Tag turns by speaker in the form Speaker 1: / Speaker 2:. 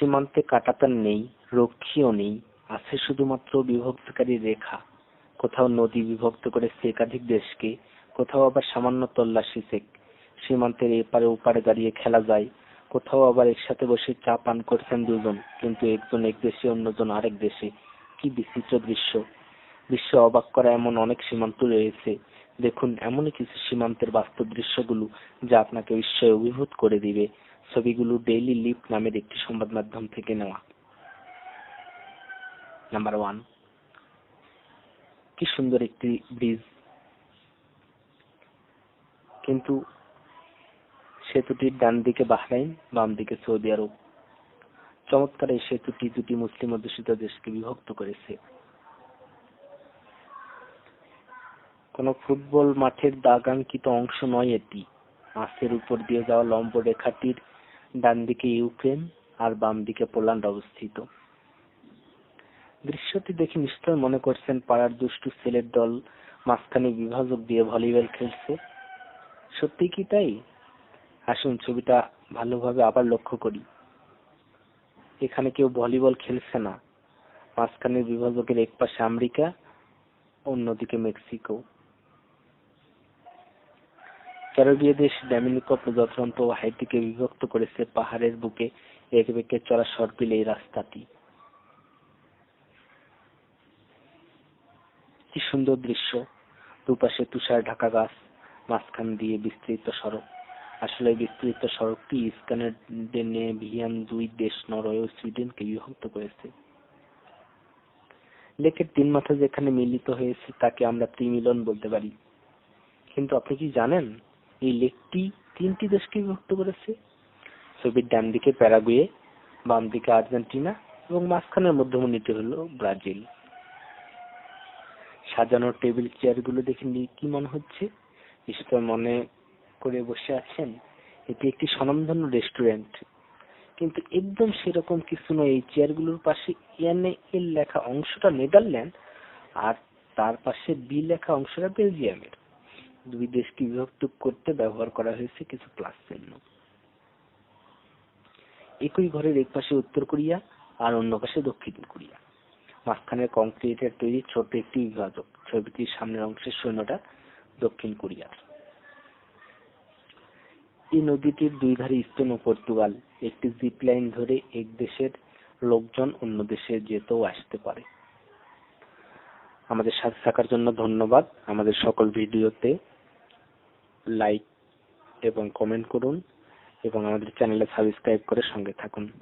Speaker 1: সীমান্তে কাঁটাতার নেই, রক্ষীও নেই, আছে শুধুমাত্র বিভক্তকারী রেখা। কোথাও নদী বিভক্ত করেছে একাধিক দেশকে, কোথাও আবার সামান্য তল্লাশি চেক সীমান্তের এপারে ওপারে দাঁড়িয়ে খেলা যায়, কোথাও আবার একসাথে বসে চা পান করছেন দুজন, কিন্তু একজন এক দেশে, অন্যজন আরেক দেশে। কি বিচিত্র দৃশ্য। বিশ্ব অবাক করা এমন অনেক সীমান্ত রয়েছে দেখুন, এমনই কিছু সীমান্তের বাস্তব দৃশ্যগুলো যা আপনাকে বিস্ময়ে অভিভূত করে দিবে। ছবিগুলো ডেইলি লিপ নামের একটি সংবাদ মাধ্যম থেকে নেওয়া। নাম্বার ওয়ান কি সুন্দর একটি ব্রিজ। কিন্তু সেতুটির ডান দিকে বাহরাইন বাম দিকে সৌদি আরব। চমৎকার এই সেতুটি দুটি মুসলিম অধ্যুষিত দেশকে বিভক্ত করেছে। কোন ফুটবল মাঠের দাগাঙ্কিত অংশ নয় এটি। মাছের উপর দিয়ে যাওয়া লম্ব রেখাটির ডান দিকে ইউক্রেন আর বাম দিকে পোল্যান্ড অবস্থিত। দৃশ্যটি দেখে নিশ্চয় মনে করছেন পাড়ার দুষ্টু ছেলের দল মাঝখানে বিভাজক দিয়ে ভলিবল খেলছে। সত্যি কি তাই? আসুন ছবিটা ভালোভাবে আবার লক্ষ্য করি। এখানে কেউ ভলিবল খেলছে না। মাঝখানের বিভাজকের এক পাশে আমেরিকা, অন্যদিকে মেক্সিকো। ক্যারিবীয় দেশ ডোমিনিকা প্রজাতন্ত্র ও হাইতিকে বিভক্ত করেছে পাহাড়ের বুকে। একে বেঁকে চলা সর্পিল এই রাস্তাটি। কি সুন্দর দৃশ্য। দুপাশে তুষার ঢাকা গাছ, মাঝখান দিয়ে বিস্তৃত সড়ক। আসলে বিস্তৃত সড়কটি স্ক্যান্ডিনেভিয়ান দুই দেশ নরওয়ে ও সুইডেনকে বিভক্ত করেছে। লেকের তিন মাথা যেখানে মিলিত হয়েছে তাকে আমরা ত্রিমিলন বলতে পারি। কিন্তু আপনি কি জানেন? এই লেকটি তিনটি দেশকে বিভক্ত করেছে। ছবির ডান দিকে প্যারাগুয়ে, বাম দিকে আর্জেন্টিনা এবং মাঝখানের মধ্যমণিটি হলো ব্রাজিল। সাজানো টেবিল চেয়ারগুলো দেখে নিয়ে কি মনে হচ্ছে? নিশ্চয় মনে করে বসে আছেন, এটি একটি স্বনামধন্য রেস্টুরেন্ট। কিন্তু একদম সেরকম কিছু নয়, এই চেয়ারগুলোর পাশে এনে এর লেখা অংশটা নেদারল্যান্ড আর তার পাশে বি লেখা অংশটা বেলজিয়ামের। দুই দেশকে বিভক্ত করতে ব্যবহার করা হয়েছে কিছু প্লাস চিহ্ন। একই ঘরের এক পাশে উত্তর কোরিয়া আর অন্য পাশে দক্ষিণ কোরিয়া। মাঝখানে কংক্রিটের তৈরি ছোট একটি বিভাজক ছবিটির সামনের অংশের সৈন্যটা দক্ষিণ কোরিয়ার। এই নদীটির দুই ধারে স্পেন ও পর্তুগাল, একটি জিপ লাইন ধরে এক দেশের লোকজন অন্য দেশে যেতেও আসতে পারে। আমাদের সাথে থাকার জন্য ধন্যবাদ। আমাদের সকল ভিডিওতে লাইক এবং কমেন্ট করুন এবং আমাদের চ্যানেলে সাবস্ক্রাইব করে সঙ্গে থাকুন।